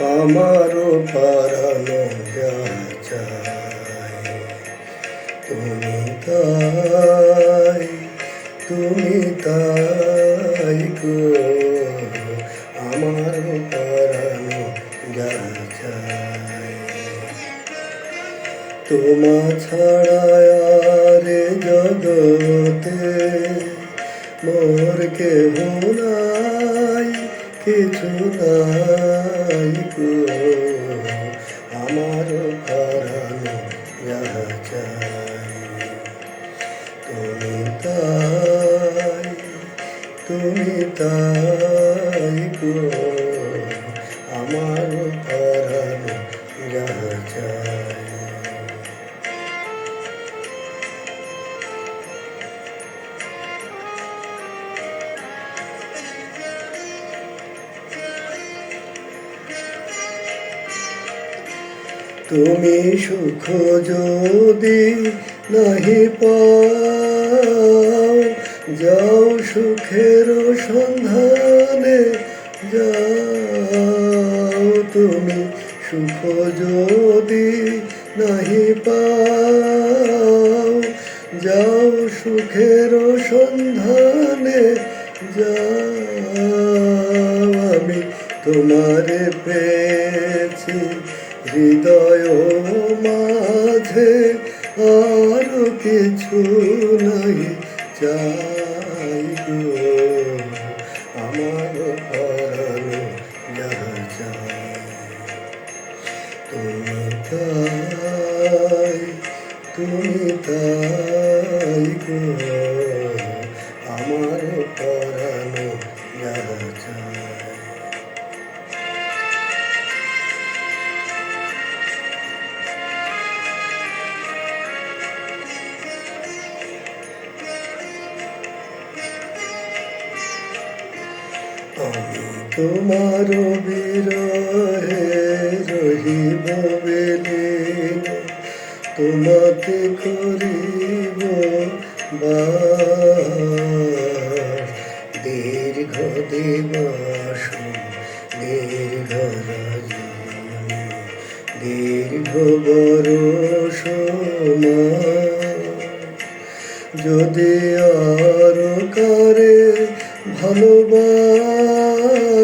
আমারও পারানো যায় তুমি তাই তুমি তাই গো, আমারও পারানো যায় তোমা ছাড়া আর জগতে মোর কেহ নাই, কিছু নাই। তাই তুমি তাই গো আমার হারানো যায় তুমি সুখ যদি নাহি পাও যাও সুখের সন্ধানে, যাও তুমি সুখ যদি নাহি পাও। যাও সুখের সন্ধানে, যাও আমি তোমারে পেয়েছি হৃদয় মাঝে, আর কিছু নাই গো আমার হারানো তুমি তাই তুমি তাই আমি তোমার বিরহে রহিব বেলিন তোমাকে করিব। দীর্ঘ দিবস, দীর্ঘ দীর্ঘ বরষ যদি আর কারে ভালোবাসো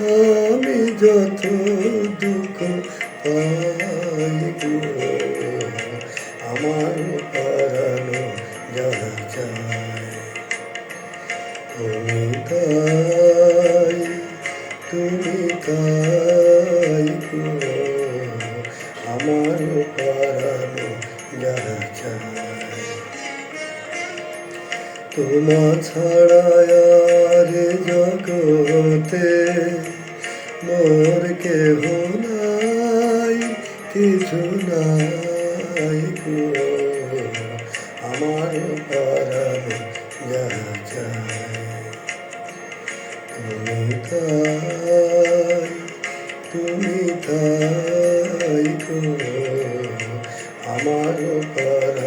আমি যত দুঃখ পাই গো আমার পারানো যা চায় তোমা ছাড়া আর জগতে মোর কেহ নাই, কিছু নাই আমার পারানো যা তুমি তাই তুমি তাই আমার পারানো